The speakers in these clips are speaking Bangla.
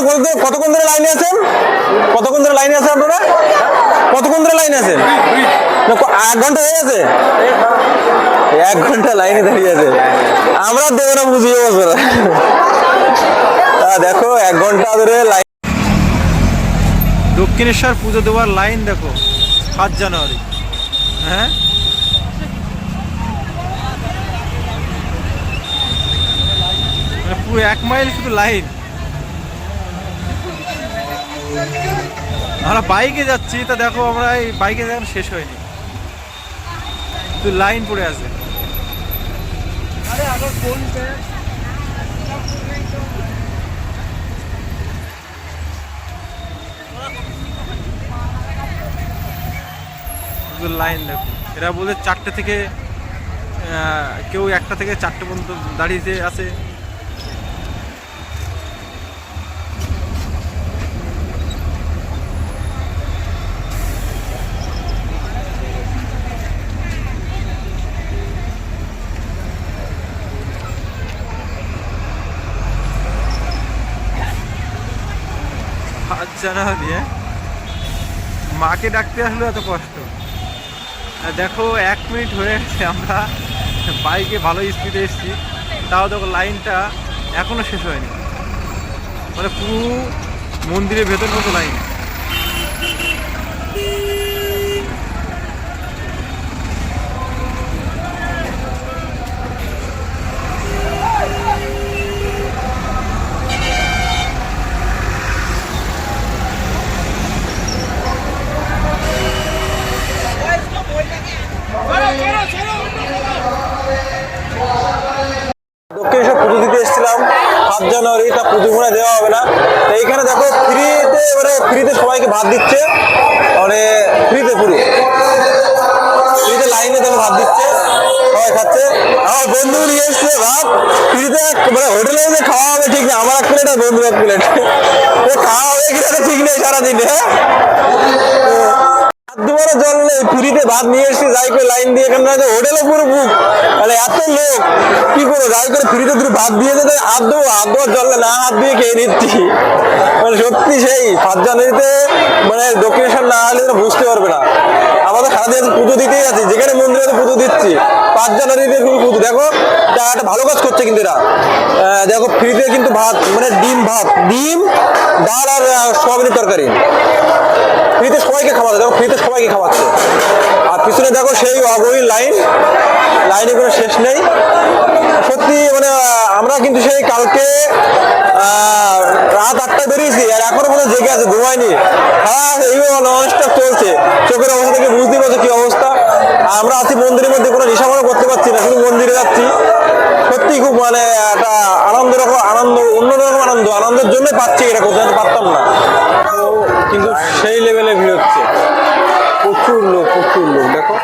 বাবু কত- কতক্ষণ ধরে লাইনে আছেন? কতক্ষণ ধরে লাইনে আছেন আপনারা? কতক্ষণ ধরে লাইনে আছেন? এক ঘণ্টা হয়ে গেছে? এক ঘণ্টা লাইনে দাঁড়িয়ে আছে। আমরা দেবো না বুঝিয়ে বছর। দেখো, এক ঘণ্টা ধরে লাইন দক্ষিণেশ্বর পুজো দেওয়ার লাইন দেখো, সাত জানুয়ারি। হ্যাঁ? মানে পুরো এক মাইল শুধু লাইন। আমরা বাইকে যাচ্ছি তা দেখো আমরা এই বাইকে এখন শেষ হয়নি। শুধু লাইন পড়ে আছে। লাইন দেখো। এরা বলে চারটে থেকে কেউ একটা থেকে চারটে পর্যন্ত দাঁড়িয়ে আছে। জানা দিয়ে মাকে ডাকতে আসলে এত কষ্ট। দেখো, এক মিনিট হয়ে গেছে, আমরা বাইকে ভালো স্পিডে এসেছি। তাও দেখো, লাইনটা এখনও শেষ হয়নি। মানে পুরো মন্দিরের ভেতর মতো লাইন দক্ষিণেশ্বর পুজো দিতে এসেছিলাম সাত জানুয়ারি তা পুজো মনে হয় দেওয়া হবে না তো এইখানে দেখো ফ্রিতে মানে ফ্রিতে সবাইকে ভাত দিচ্ছে মানে ফ্রিতে পুরো ফ্রিতে লাইনে তখন ভাত দিচ্ছে, সবাই খাচ্ছে। আমার বন্ধু নিয়ে এসছে ভাত, ফ্রিতে মানে হোটেলে যে খাওয়া হবে ঠিক নেই আমার এক প্লেট আর বন্ধু এক প্লেট। খাওয়া হবে কিনা ঠিক নেই সারাদিন হ্যাঁ? দুবারও জল নেই ফ্রিতে ভাত নিয়ে এসছি, যাই করে লাইন দিয়ে এখানে হোটেলে পুরো বুক মানে এত লোক, কি করব, যাই করে ফ্রিতে দুটো ভাত দিয়ে যেতে হাত দেবো হাত দেওয়ার জল না হাত দিয়ে খেয়ে নিচ্ছি। মানে সত্যি সেই পাঁচ জানুয়ারিতে মানে দক্ষিণেশ্বর না হলে বুঝতে পারবে না। আমাদের সারাদিন পুজো দিতেই আছি, যেখানে মন্দিরে পুজো দিচ্ছি। পাঁচ জানুয়ারিতে শুধু পুজো, দেখো একটা ভালো কাজ করছে কিন্তু এরা। দেখো ফ্রিতে কিন্তু ভাত মানে ডিম ভাত, ডিম, ডাল আর সোয়াবিনের তরকারি। ফ্রিতে সবাইকে খাওয়াতে, দেখো ফ্রিতে সবাইকে খাওয়াচ্ছে। আর পিছনে দেখো সেই অগরীর লাইন, লাইনে কোনো শেষ নেই। সত্যি মানে আমরা কিন্তু সেই কালকে রাত আটটায় বেরিয়েছি আর এখনও পর্যন্ত জেগে আছে, ঘুমায়নি। হ্যাঁ এইভাবে ননস্টপ চলছে। চোখের অবস্থা থেকে বুঝতে পারছ কি অবস্থা। আর আমরা আছি মন্দিরের মধ্যে, কোনো নেশামনো করতে পারছি না, শুধু মন্দিরে যাচ্ছি। সত্যি খুব মানে একটা আনন্দ রকম, আনন্দ, অন্যরকম আনন্দ, আনন্দের জন্যই পাচ্ছি এটা হয়তো পারতাম না। কিন্তু সেই লেভেলে ভিড় হচ্ছে। প্রচুর লোক প্রচুর লোক, দেখো।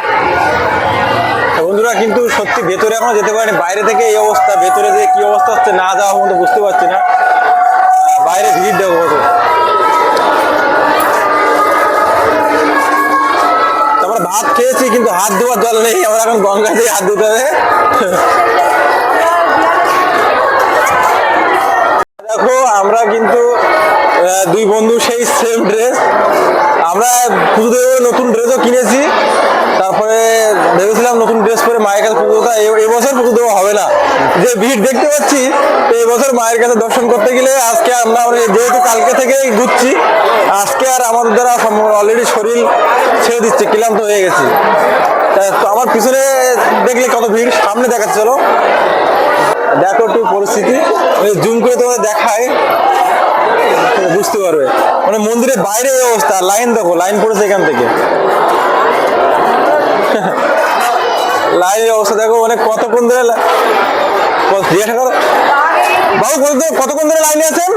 বন্ধুরা, কিন্তু সত্যি ভেতরে এখনও যেতে পারেনি। বাইরে থেকে এই অবস্থা, ভেতরে যে কি অবস্থা হচ্ছে না যাওয়া পর্যন্ত বুঝতে পারছি না। বাইরে ভিড়, দেখো কত। তো আমরা ভাত খেয়েছি, কিন্তু হাত ধোয়ার জল নেই। আমরা এখন গঙ্গা দিয়ে হাত ধুতে হবে। দেখো, আমরা কিন্তু দুই বন্ধু সেই সেম ড্রেস আমরা পুজো নতুন ড্রেসও কিনেছি। তারপরে ভেবেছিলাম নতুন ড্রেস পরে মায়ের কাছে পুজো এবছর পুজো দেওয়া হবে না। যে ভিড় দেখতে পাচ্ছি তো এবছর মায়ের কাছে দর্শন করতে গেলে আজকে আমরা মানে যেহেতু কালকে থেকেই ঘুরছি, আজকে আর আমাদের দ্বারা অলরেডি শরীর ছেড়ে দিচ্ছে, ক্লান্ত হয়ে গেছি। তো আমার পিছনে দেখলে কত ভিড়, সামনে দেখাচ্ছে, চলো। দেখো একটু পরিস্থিতি। জুম করে তোমাদের দেখায় বুঝতে পারবে। মানে মন্দিরের বাইরে অবস্থা, লাইন দেখো, লাইন পড়েছে এখান থেকে। লাইনের অবস্থা দেখো মানে কতক্ষণ ধরে জিজ্ঞাসা করো। বাবু, কত কতক্ষণ ধরে লাইনে আছেন?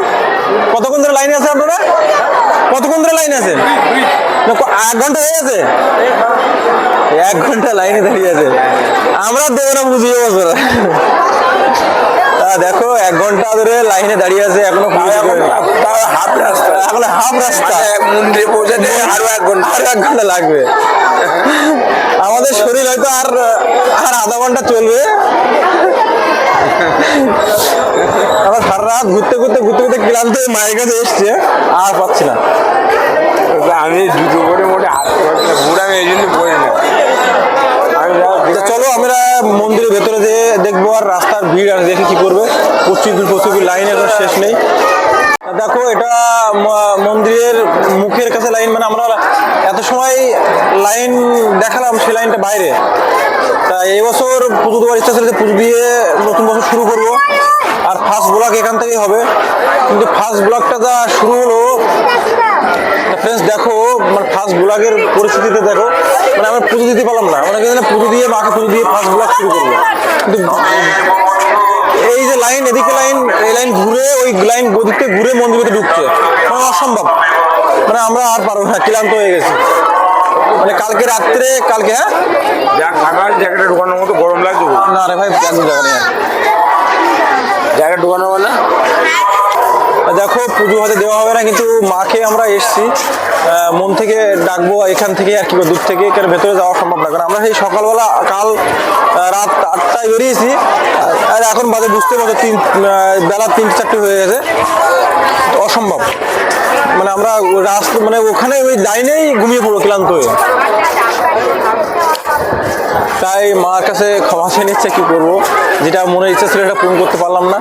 কতক্ষণ ধরে লাইনে আছেন আপনারা? কতক্ষণ ধরে লাইনে আছেন? এক ঘণ্টা হয়ে গেছে? এক ঘণ্টা লাইনে দাঁড়িয়ে আছে। আমরা দেবো না বুঝিয়ে বছর। দেখো এক ঘণ্টা ধরে লাইনে দাঁড়িয়ে আছে এখনও হাফ রাস্তা। এখন হাফ রাস্তা। মন্দিরে পৌঁছাতে আরও এক ঘণ্টা। আরও এক ঘণ্টা লাগবে। আমাদের শরীর হয়তো আর আর আধা ঘণ্টা চলবে। আমরা সারা রাত ঘুরতে ঘুরতে ঘুরতে ঘুরতে ক্লান্ত হয়ে মায়ের কাছে এসছে আর পাচ্ছি না। আমি জুতো পরে মোটে হাঁটতে পারছি না বুড়া আমি এই জন্য পড়ি না। চলো আমরা মন্দিরের ভেতরে যে দেখব আর রাস্তার ভিড় আর দেখি কি করবে। প্রচুর প্রচুর লাইন এখন শেষ নেই। দেখো, এটা মন্দিরের মুখের কাছে লাইন মানে আমরা এত সময় লাইন দেখালাম সে লাইনটা বাইরে। তা এবছর বছর পুজো দেওয়ার ইচ্ছা ছিল যে পুজো দিয়ে নতুন বছর শুরু করব। ফার্স্ট ব্লক এখান থেকেই হবে। কিন্তু ফার্স্ট ব্লকটা যা শুরু হলো ফ্রেন্ডস দেখো মানে ফার্স্ট ব্লগের পরিস্থিতিতে দেখো মানে আমরা পুজো দিতে পারলাম না। মানে কিন্তু পুজো দিয়ে মাকে পুজো দিয়ে ফার্স্ট ব্লগ শুরু করব কিন্তু এই যে লাইন এদিকে লাইন এই লাইন ঘুরে ওই লাইন ওদিকে ঘুরে মন্দির ভিতরে ঢুকছে। মানে অসম্ভব। মানে আমরা আর পারব না ক্লান্ত হয়ে গেছি। মানে কালকে রাত্রে কালকে হ্যাঁ? আছে ঢোকানোর মতো গরম লাগছে না রে ভাই জায়গা নেই ঢোকানো বলে দেখো পুজো হয়তো দেওয়া হবে না, কিন্তু মাকে আমরা এসছি। মন থেকে ডাকবো, এখান থেকে আর কি দূর থেকে এখানে ভেতরে যাওয়া সম্ভব না। কারণ আমরা সেই সকালবেলা, কাল রাত আটটায় বেরিয়েছি। আর এখন বাজে বুঝতে পারছ, তিন বেলা তিনটে চারটে হয়ে গেছে। অসম্ভব। মানে আমরা রাস্তা মানে ওখানে ওই লাইনেই ঘুমিয়ে পড়ব ক্লান্ত হয়ে। তাই মার কাছে ক্ষমা চেয়ে নিচ্ছে, কি করব? যেটা মনের ইচ্ছা ছিল এটা পূরণ করতে পারলাম না।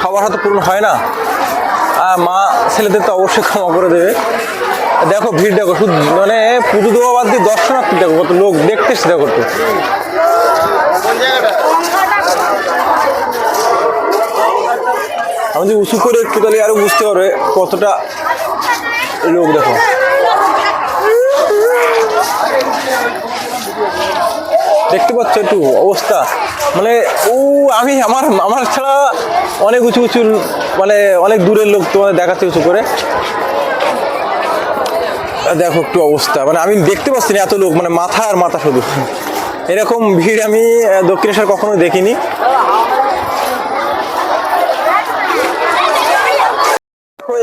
খাবার হয়তো পূরণ হয় না। আর মা, ছেলেদের তো অবশ্যই ক্ষমা করে দেবে। দেখো, ভিড় দেখো, শুধু মানে পুজো দেওয়া বাদ দিয়ে দর্শনার্থী দেখো, কত লোক দেখতে এসছে দেখো তো। আমি যদি উঁচু করে একটু তাহলে আরও বুঝতে পারবে কতটা লোক দেখো। দেখতে পাচ্ছ একটু অবস্থা। মানে ও, আমি আমার আমার ছাড়া অনেক উঁচু উঁচু মানে অনেক দূরের লোক তোমাদের দেখাচ্ছে উঁচু করে। দেখো একটু অবস্থা মানে আমি দেখতে পাচ্ছি না এত লোক মানে মাথা আর মাথা শুধু। এরকম ভিড় আমি দক্ষিণেশ্বর কখনো দেখিনি।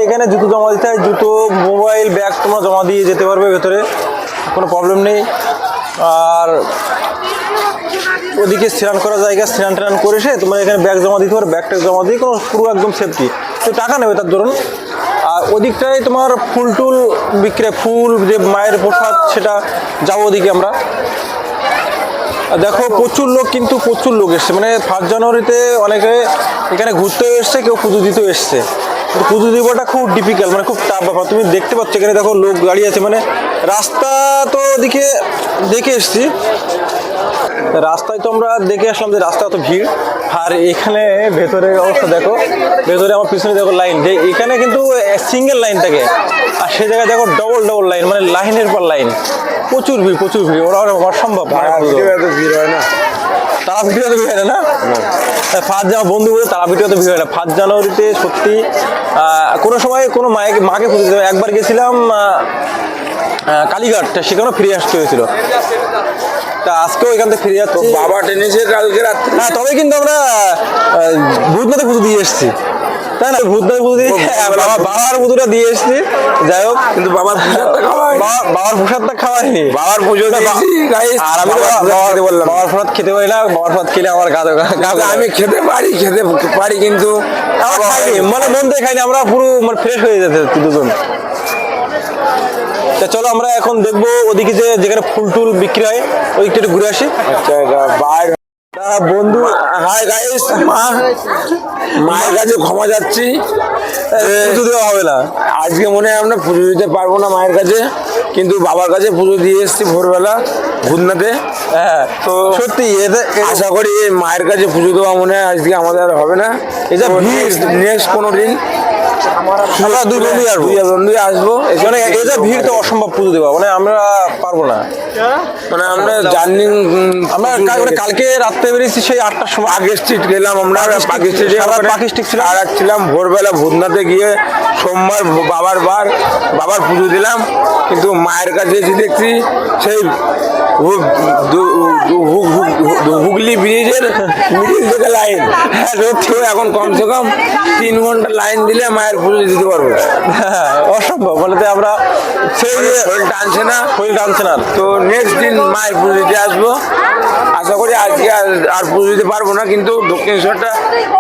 এখানে জুতো জমা দিতে হয়, জুতো, মোবাইল, ব্যাগ তোমরা জমা দিয়ে যেতে পারবে ভেতরে, কোনো প্রবলেম নেই। আর ওদিকে স্নান করার জায়গা, স্নান টান করে এসে তোমার এখানে ব্যাগ জমা দিতে পারো ব্যাগটা জমা দিয়ে কোনো পুরো একদম সেফটি তো টাকা নেবে তার ধরুন আর ওদিকটায় তোমার ফুল টুল বিক্রয়, ফুল যে মায়ের প্রসাদ সেটা যাব ওদিকে আমরা। দেখো প্রচুর লোক কিন্তু প্রচুর লোক এসছে। মানে ফার্স্ট জানুয়ারিতে অনেকে এখানে ঘুরতেও এসছে, কেউ পুজো দিতেও এসছে। পুজো দিবাটা খুব ডিফিকাল্ট মানে খুব টাফ ব্যাপার। তুমি দেখতে পাচ্ছ এখানে দেখো লোক গাড়ি আছে। মানে রাস্তা তো ওদিকে দেখে এসছি। রাস্তায় তো আমরা দেখে আসলাম যে রাস্তা অত ভিড়। আর এখানে ভেতরে অবস্থা দেখো ভেতরে আমার পিছনে দেখো লাইন যে এখানে কিন্তু সিঙ্গেল লাইন থাকে। আর সে জায়গায় দেখো ডবল ডবল লাইন মানে লাইনের পর লাইন। প্রচুর ভিড় প্রচুর ভিড়। ওরা অসম্ভব মানে এত ভিড় হয় না। তারা ভিডিও তো ভিড় হয় না? ফার্স্ট জানুয়ারি বন্ধু বলে তারা ভিডিও তো ভিড় হয় না। ফার্স্ট জানুয়ারিতে সত্যি আহ, কোনো সময় কোনো মায়ের মাকে দিতে একবার গেছিলাম আহ, আহ, কালীঘাট সেখানেও ফিরে আসতে হয়েছিল। তা আজকেও এখান থেকে ফিরে যাচ্ছি। বাবা টেনেছে কালকে রাত্রে। হ্যাঁ তবে কিন্তু আমরা ভূতনাথে পুজো দিয়ে এসেছি। তাই না ভূতনাথে পুজো দিয়ে হ্যাঁ, বাবা বাবার পুজোটা দিয়ে এসেছি। যাই হোক। কিন্তু বাবার প্রসাদটা খাওয়াই বাবা- বাবার প্রসাদটা খাওয়াইনি বাবার পুজো। আর আমি বাবার খেতে বললাম। বাবার প্রসাদ খেতে পারি না বাবার প্রসাদ খেলে আমার গা আমি খেতে পারি খেতে পারি কিন্তু মানে মন দিয়ে খাইনি আমরা পুরো মানে ফ্রেশ হয়ে যেতে দুজন। তা চলো আমরা এখন দেখব ওদিকে যে যেখানে ফুল টুল বিক্রি হয় ওইদিকটা একটু ঘুরে আসি। আচ্ছা এটা বন্ধু হাই গাইস মা মায়ের কাছে ক্ষমা যাচ্ছি পুজো দেওয়া হবে না। আজকে মনে হয় আমরা পুজো দিতে পারব না মায়ের কাছে কিন্তু বাবার কাছে পুজো দিয়ে এসেছি ভোরবেলা ভুতনাতে হ্যাঁ তো সত্যি এতে আশা করি মায়ের কাছে পুজো দেওয়া মনে হয় আজকে আমাদের আর হবে না। যে নেক্সট কোনো দিন আমরা দুই বন্ধুই আসব। দুই বন্ধুই আসব। মানে এই যে ভিড় তো অসম্ভব পুজো দেওয়া। মানে আমরা পারব না। মানে আমরা জার্নি আমরা কালকে রাত্রে বেরিয়েছি সেই আটটার সময়। আগে স্ট্রিট গেলাম আমরা পাকি পাকি স্ট্রিটে পাকি street ছিলাম। আর ছিলাম ভোরবেলা ভূতনাথে গিয়ে সোমবার বাবার বার বাবার পুজো দিলাম। কিন্তু মায়ের কাছে এসে দেখছি সেই হুগলি ব্রিজের মিডিল থেকে লাইন এখন কমসে কম তিন ঘণ্টা লাইন দিলে মায়ের মায়ের দিতে পারব। অসম্ভব মানে তো আমরা শরীর টানছে না? শরীর টানছে না। তো নেক্সট দিন মায়ের পুজো দিতে আসব। আশা করি আজকে আর আর পুজো দিতে পারব না কিন্তু দক্ষিণেশ্বরটা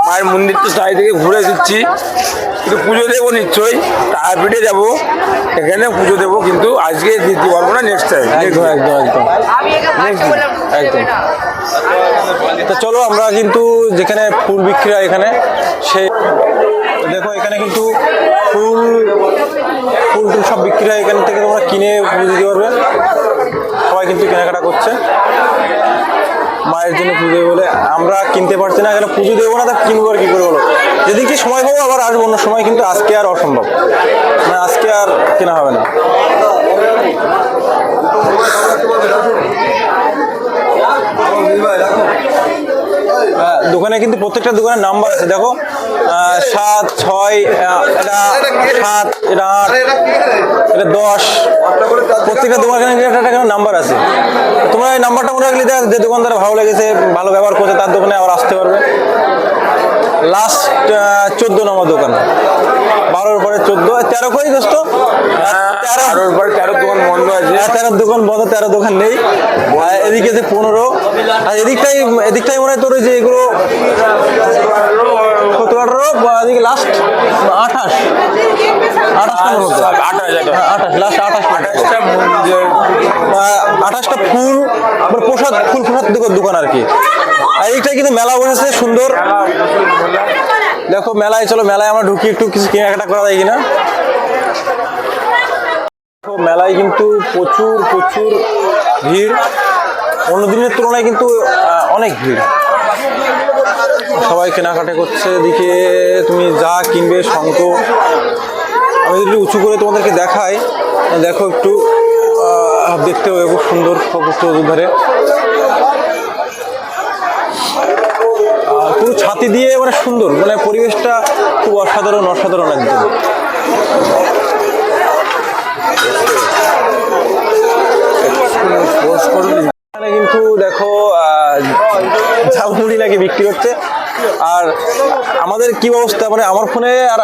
মায়ের মন্দিরটা চারি থেকে ঘুরে দিচ্ছি। কিন্তু পুজো দেবো নিশ্চয়ই তারাপীঠে যাব। এখানে পুজো দেবো কিন্তু আজকে দিতে পারব না নেক্সট টাইম একদম একদম একদম। একদম। তো চলো আমরা কিন্তু যেখানে ফুল বিক্রি হয় এখানে সেই দেখো, এখানে কিন্তু ফুল ফুল টুল সব বিক্রি হয়। এখান থেকে তোমরা কিনে পুজো দিতে পারবে। সবাই কিন্তু কেনাকাটা করছে। মায়ের জন্য পুজো বলে আমরা কিনতে পারছি না। এখানে পুজো দেবো না, তা কিনবো আর কি করে বলো? যেদিনকে সময় পাবো আবার আসব। অন্য সময় কিন্তু আজকে আর অসম্ভব। মানে আজকে আর কেনা হবে না। দোকানে কিন্তু প্রত্যেকটা দোকানের নাম্বার আছে। দেখো সাত, ছয় সাত, এটা আট, এটা দশ। প্রত্যেকটা দোকানে একটা একটা নাম্বার আছে। তোমরা এই নাম্বারটা মনে রাখলে দেখ, যে দোকানদার ভালো লেগেছে, ভালো ব্যবহার করছে, তার দোকানে আবার আসতে পারবে। লাস্ট চোদ্দ নম্বর দোকান। তেরো কই দোস্ত? তেরো। তেরো দোকান বন্ধ আছে। তেরো দোকান বন্ধ তেরো দোকান নেই। এদিকে যে পনেরো আর এদিকটাই এদিকটাই মনে হয় তোর যে এগুলো সতেরো আঠারো এদিকে লাস্ট আঠাশ। হ্যাঁ, আঠাশটা ফুল আবার প্রসাদ ফুল প্রসাদ দোকান আর কি। আর এইটাই কিন্তু মেলা বসেছে সুন্দর। দেখো মেলায় চলো মেলায় আমরা ঢুকি একটু কিছু কেনাকাটা করা যায় কিনা? দেখো, মেলায় কিন্তু প্রচুর প্রচুর ভিড়। অন্য দিনের তুলনায় কিন্তু অনেক ভিড়। সবাই কেনাকাটা করছে এদিকে তুমি যা কিনবে শঙ্খ। আমি যদি উঁচু করে তোমাদেরকে দেখাই দেখো একটু দেখতে হবে খুব সুন্দর প্রচুর ধারে ছাতি দিয়ে মানে সুন্দর। মানে পরিবেশটা খুব অসাধারণ অসাধারণ একদম কিন্তু দেখো ঝালমুড়ি নাকি বিক্রি হচ্ছে। আর আমাদের কি অবস্থা? মানে আমার ফোনে আর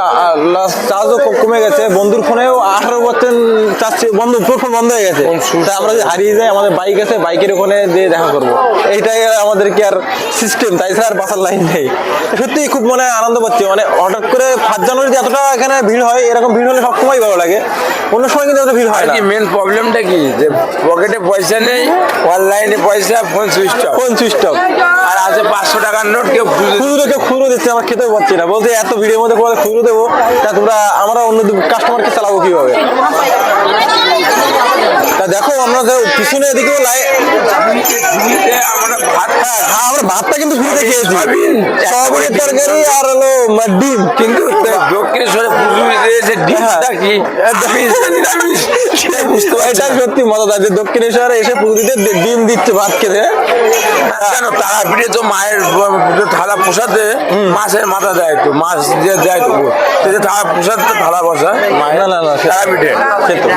চার্জও কমে গেছে। বন্ধুর ফোনেও আঠারো পার্সেন্ট চার্জ বন্ধু ফোন বন্ধ হয়ে গেছে। তাই আমরা যদি হারিয়ে যাই আমাদের বাইক আছে বাইকের ওখানে দিয়ে দেখা করব। এইটাই আমাদের কি আর সিস্টেম তাই ছাড়া আর বাসার লাইন নেই। সত্যি খুব মানে আনন্দ পাচ্ছি। মানে হঠাৎ করে ফার্স্ট জানুয়ারিতে এতটা এখানে ভিড় হয় এরকম ভিড় হলে সবসময় ভালো লাগে। অন্য সময় কিন্তু এত ভিড় হয় না। মেন প্রবলেমটা কি? যে পকেটে পয়সা নেই অনলাইনে পয়সা ফোন সুইচ অফ কোন সুইচ অফ আর আছে পাঁচশো টাকার নোট কেউ খুঁজে খুচরো দিচ্ছে, আমরা খেতেও পারছি না। বলছে, এত ভিড়ের মধ্যে খুচরো দেবো, তা তোমরা, আমরা অন্য কাস্টমারকে চালাবো কীভাবে? আমরা পিছনে এদিকেও লাই হ্যাঁ হ্যাঁ, আমরা ভাতটা কিন্তু ফ্রিতে খেয়েছি। সয়াবিনের তরকারি আর হলো ডিম। কিন্তু দক্ষিণেশ্বরে পুজো দিয়েছে ডিমটা কি? পারছি এটা। সত্যি মজাদার যে দক্ষিণেশ্বরে এসে পুজোতে ডিম দিচ্ছে ভাত খেতে। কেন? তারাপীঠে তো মায়ের থালা প্রসাদে মাছের মাথা দেয় তো মাছ দিয়ে দেয় তো থালা প্রসাদ তো থালা বসা না না না তারাপীঠে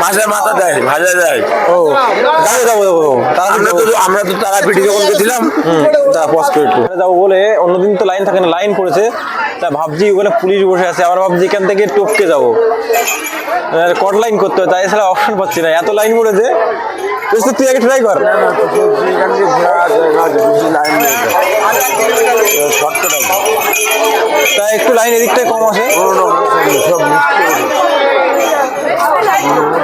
মাছের মাথা দেয় ভাজা দেয়। ও। আমরা। তো আমরা তো তারাপীঠে যখন গেছিলাম হুম, তা পজ করে যাব বলে অন্যদিন তো লাইন থাকে না লাইন পড়েছে। তা ভাবছি ওখানে পুলিশ বসে আছে আবার ভাবছি এখান থেকে টপকে যাব। কট লাইন করতে হয় তাই এছাড়া অপশন পাচ্ছি না। এত লাইন পড়েছে। বুঝতে তুই আগে ট্রাই কর। তো। একটু লাইন এদিকটাই কম আছে।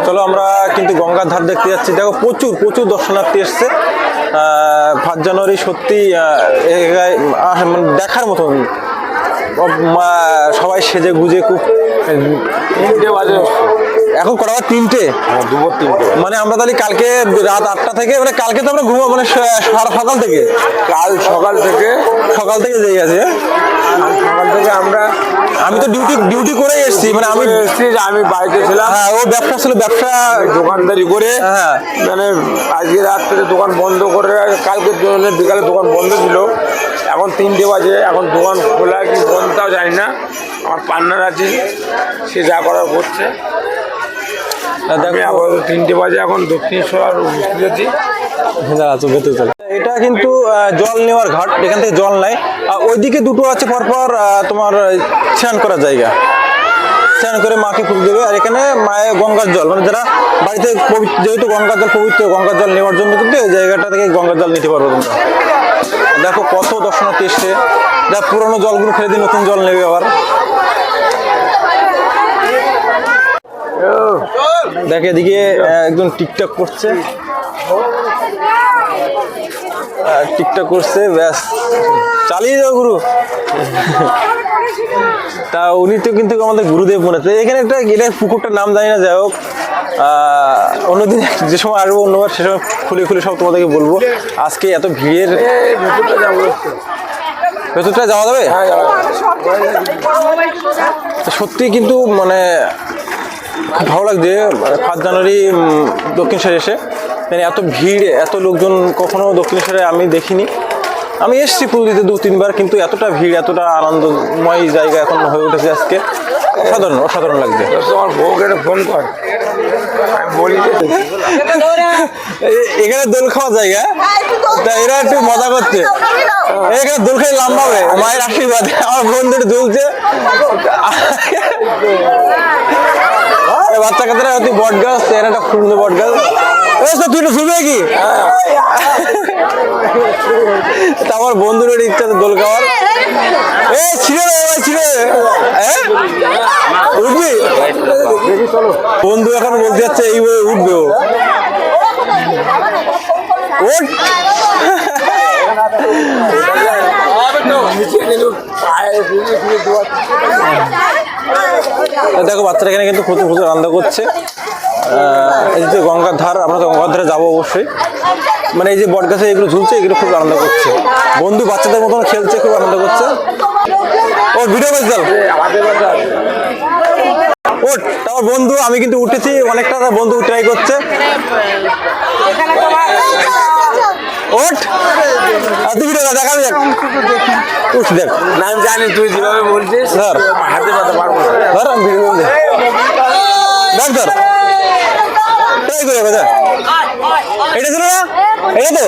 চলো আমরা কিন্তু গঙ্গার ধার দেখতে যাচ্ছি। দেখো, প্রচুর প্রচুর দর্শনার্থী এসছে। ফার্স্ট জানুয়ারি সত্যি মানে দেখার মতন। সবাই সেজে গুজে খুব তিনটে বাজে। এখন কটা বার তিনটে? হ্যাঁ, দুপুর তিনটে মানে আমরা তাহলে কালকে রাত আটটা থেকে মানে কালকে তো আমরা ঘুমো মানে সকাল থেকে? কাল সকাল থেকে সকাল থেকে যেই আছে সকাল থেকে আমরা আমি তো ডিউটি ডিউটি করেই এসেছি মানে আমি এসেছি যে আমি বাড়িতে ছিলাম। হ্যাঁ ও ব্যবসা ছিল ব্যবসা দোকানদারি করে হ্যাঁ। মানে আজকে রাত্রে দোকান বন্ধ করে কালকে বিকালে দোকান বন্ধ ছিল। এখন তিনটে বাজে এখন দোকান খোলা কি বন্ধ তাও জানি না। আমার পার্টনার আছে সে যা করার করছে। আমি দেখো আপাতত তিনটে বাজে এখন দক্ষিণেশ্বর আর উপস্থিত আছি। এটা কিন্তু জল নেওয়ার ঘাট এখান থেকে জল নাই। আর ওইদিকে দুটো আছে পরপর তোমার স্নান করার জায়গা। স্নান করে মাকে পুজো দেবে। আর এখানে মায়ের গঙ্গার জল মানে যারা বাড়িতে যেহেতু গঙ্গার জল পবিত্র গঙ্গার জল নেওয়ার জন্য কিন্তু এই জায়গাটা থেকে গঙ্গার জল নিতে পারব তোমরা। দেখো কত দর্শনার্থী এসছে। যা পুরোনো জলগুলো ফেলে দিয়ে নতুন জল নেবে আবার। দেখ এদিকে একজন টিকটক করছে। টিকটক করছে, ব্যাস। চালিয়ে যাও গুরু। তা উনি তো কিন্তু আমাদের গুরুদেব মনে এখানে একটা, এটা পুকুরটার নাম জানি না, যাই হোক। অন্যদিন যে সময় আসব অন্যবার সে সময় খুলে খুলে সব তোমাদেরকে বলব। আজকে এত ভিড়ের ভেতরটা যাওয়া যাবে? সত্যি কিন্তু মানে খুব ভালো লাগছে। ফার্স্ট জানুয়ারি উম, দক্ষিণেশ্বরে এসে। মানে এত ভিড় এত লোকজন কখনো দক্ষিণেশ্বরে আমি দেখিনি। আমি এসেছি পুজো দিতে দু তিনবার কিন্তু এতটা ভিড় এতটা আনন্দময় জায়গা এখন হয়ে উঠেছে আজকে। অসাধারণ অসাধারণ লাগছে। তোমার বউকে ফোন কর। এখানে দোল খাওয়ার জায়গা? তা এরা একটু মজা করছে। এখানে দোল খাই লাম্বাবে মায়ের আশীর্বাদ। আমার বোন দুটো দুলছে। বাচ্চা কাচ্চারা হয়তো বট গাছ, এর একটা সুন্দর বট গাছ। তুই শুনবে কি তা আমার বন্ধুর ইচ্ছা দোল খাওয়ার। এ ছিঁড়ে রে ছিঁড়ে। উঠবি? বন্ধু এখন বলতে যাচ্ছে, এই এইভাবে উঠবে ও। ওঠ দেখো, বাচ্চারা এখানে কিন্তু প্রচুর প্রচুর আনন্দ করছে। এই যে গঙ্গার ধার, আমরা তো গঙ্গার ধারে যাব অবশ্যই। মানে এই যে বট গাছে এগুলো ঝুলছে, এগুলো খুব আনন্দ করছে। বন্ধু বাচ্চাদের মতন খেলছে, খুব আনন্দ করছে। ও ভিডিও করছে ওট তারপর বন্ধু, আমি কিন্তু উঠেছি, অনেকটা বন্ধু ট্রাই করছে। ওট আর তুই দেখা দেখ। উঠ দেখ। না আমি জানি তুই যেভাবে বলছিস ধর। হাতে পাতা পারব ধর আমি ভিডিও দেখ দেখ ধর। ট্রাই করে দেখ এটা ছিল না। এটা তো।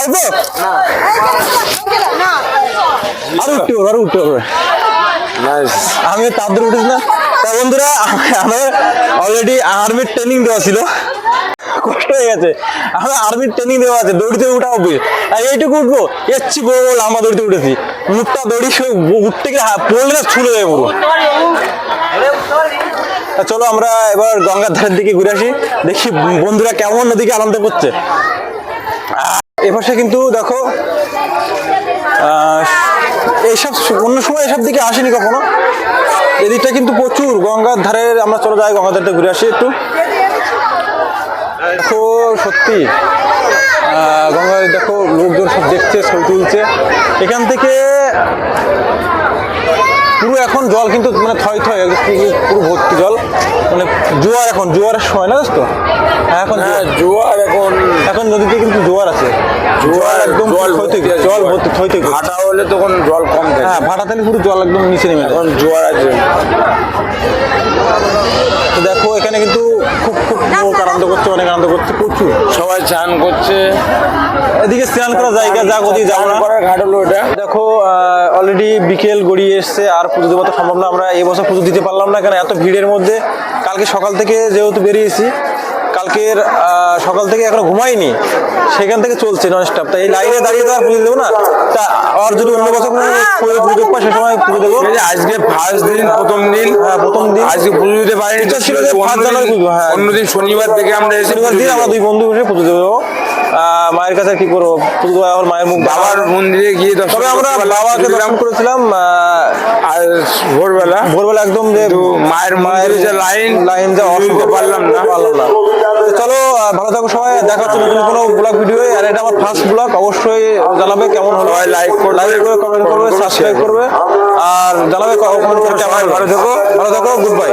আর আরও উঠতে হবে আরও উঠতে হবে আমি তার ধরে উঠেছি না। তা বন্ধুরা আমার অলরেডি আর্মির ট্রেনিং দেওয়া ছিল। কষ্ট হয়ে গেছে। আমার আর্মির ট্রেনিং দেওয়া আছে দৌড়তে উঠা আর এইটুকু উঠবো? এসছি বড় বড় লম্বা দৌড়তে উঠেছি। মুখটা দৌড়ি উঠতে গেলে পড়লে না ছুলে যাবে পুরো। চলো আমরা এবার গঙ্গার ধারের দিকে ঘুরে আসি। দেখি বন্ধুরা কেমন নদীকে আনন্দ করছে। এপাশে কিন্তু দেখো এইসব অন্য সময় এসব দিকে আসেনি কখনো। এদিকটা কিন্তু প্রচুর গঙ্গার ধারে আমরা চলে যাই, গঙ্গার ধারে ঘুরে আসি একটু। দেখো, সত্যি গঙ্গা দেখো লোকজন সব দেখছে, ছবি তুলছে। এখান থেকে জল কিন্তু মানে থই একদম পুরো ভর্তি জল। মানে জোয়ার এখন জোয়ারের সময় না জানিস তো হ্যাঁ এখন হ্যাঁ জোয়ার। এখন এখন নদীতে কিন্তু জোয়ার আছে। জোয়ার একদম জল ভর্তি জল ভর্তি থই থই করছে। ভাটা হলে তখন জল কম থাকে। হ্যাঁ ভাটাতে পুরো জল একদম নিচে নেমে এখন জোয়ার আছে। দেখো এখানে কিন্তু খুব খুব করছে অনেক আনন্দ করছে প্রচুর সবাই চান করছে। এদিকে স্নান করার জায়গা যা কোথায় যাব না। করার ঘাট হলো এটা। দেখো অলরেডি বিকেল গড়িয়ে এসছে আর পুজো দেওয়া তো সম্ভব না আমরা এবছর পুজো দিতে পারলাম না কেন এত ভিড়ের মধ্যে। কালকে সকাল থেকে যেহেতু বেরিয়েছি কালকের সকাল থেকে এখনও ঘুমাইনি সেখান থেকে চলছে নন স্টপ তাই এই লাইনে দাঁড়িয়ে তো আর পুজো দেবো না। তা আর যদি অন্য বছর কোনো পুজো- পুজো পাই সে সময় পুজো দেবো। আজকে ফার্স্ট দিন প্রথম দিন হ্যাঁ, প্রথম দিন। আজকে পুজো দিতে পারিনি এটা ছিল যে first জানুয়ারি পুজো, হ্যাঁ। অন্যদিন শনিবার থেকে আমরা এসে শনিবার দিন আমরা দুই বন্ধু বসে পুজো দেবো। মায়ের কাছে কি করব? পুজো আমার মায়ের মুখ বাবার মন্দিরে গিয়ে তবে আমরা বাবাকে দর্শন করেছিলাম ভোরবেলা। ভোরবেলা একদম যে মায়ের মায়ের যে লাইন, লাইন যে পুজো পারলাম না। পারলাম না। চলো ভালো থাকো সবাই দেখা হচ্ছে নতুন কোনো ব্লগ ভিডিও আর এটা আমার ফার্স্ট ব্লগ অবশ্যই জানাবে কেমন হলো। লাইক করবে, লাইক করবে কমেন্ট করবে সাবস্ক্রাইব করবে। আর জানাবে কমেন্ট করতে। ভালো থাকো ভালো থাকো গুড বাই